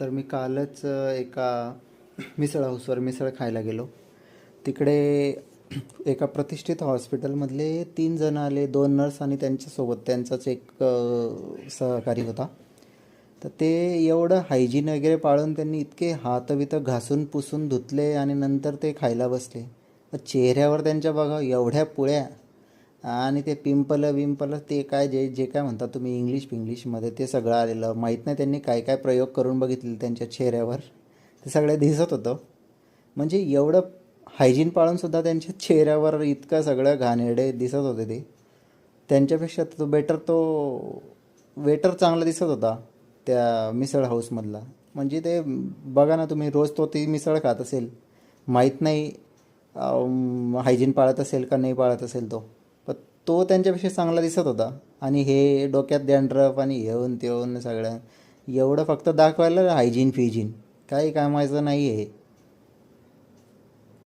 तर मी कालच एका मिसळ हाऊसवर मिसळ खायला गेलो. तिकडे एका प्रतिष्ठित हॉस्पिटलमधले तीन जण आले दोन नर्स आणि त्यांच्यासोबत त्यांचाच एक सहकारी होता. तर ते एवढं हायजीन वगैरे पाळून त्यांनी इतके हातबितक घासून पुसून धुतले आणि नंतर ते खायला बसले. तर चेहऱ्यावर त्यांच्या बघा एवढ्या पुळ्या. आणि ते पिंपल विंपल ते काय जे जे काय म्हणता तुम्ही इंग्लिश पिंग्लिशमध्ये ते सगळं आलेलं. माहीत नाही त्यांनी काय काय प्रयोग करून बघितले त्यांच्या चेहऱ्यावर. ते सगळे दिसत होतं. म्हणजे एवढं हायजीन पाळूनसुद्धा त्यांच्या चेहऱ्यावर इतकं सगळं घाणेरडे दिसत होते ते. त्यांच्यापेक्षा तो बेटर तो वेटर चांगला दिसत होता त्या मिसळ हाऊसमधला म्हणजे ते बघा ना तुम्ही रोज तो ती मिसळ खात असेल. माहीत नाही हायजीन पाळत असेल का नाही पाळत असेल तो. तो त्यांच्यापेक्षा चांगला दिसत होता. आणि हे डोक्यात डॅन्ड्रफ आणि येऊन तेऊन सगळं. एवढं फक्त दाखवायला हायजीन फिजीन काही कामाचं नाही आहे